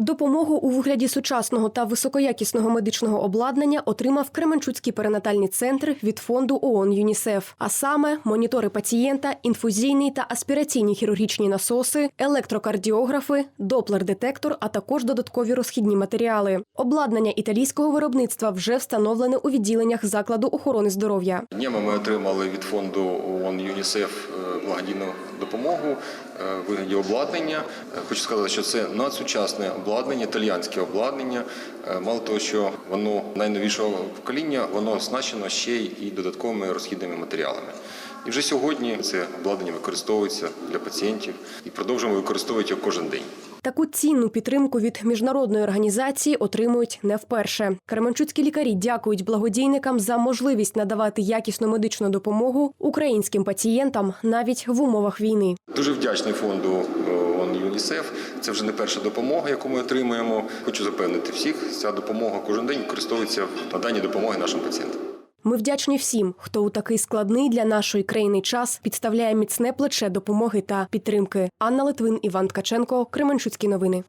Допомогу у вигляді сучасного та високоякісного медичного обладнання отримав Кременчуцький перинатальний центр від фонду ООН ЮНІСЕФ. А саме монітори пацієнта, інфузійні та аспіраційні хірургічні насоси, електрокардіографи, доплер-детектор, а також додаткові розхідні матеріали. Обладнання італійського виробництва вже встановлене у відділеннях закладу охорони здоров'я. Днями ми отримали від фонду ООН ЮНІСЕФ е, благодійну допомогу е, вигляді обладнання. Е, Хочу сказати, що це надсучасне обладнання, італіянське обладнання. Е, Мало того, що воно найновішого покоління, воно оснащено ще й додатковими розхідними матеріалами. І вже сьогодні це обладнання використовується для пацієнтів і продовжуємо використовувати його кожен день. Таку цінну підтримку від міжнародної організації отримують не вперше. Кременчуцькі лікарі дякують благодійникам за можливість надавати якісну медичну допомогу українським пацієнтам навіть в умовах війни. Дуже вдячний фонду е, ЮНІСЕФ. Це вже не перша допомога, яку ми отримуємо. Хочу запевнити всіх, ця допомога кожен день використовується в наданні допомоги нашим пацієнтам. Ми вдячні всім, хто у такий складний для нашої країни час підставляє міцне плече допомоги та підтримки. Анна Литвин, Іван Ткаченко, Кременчуцькі новини.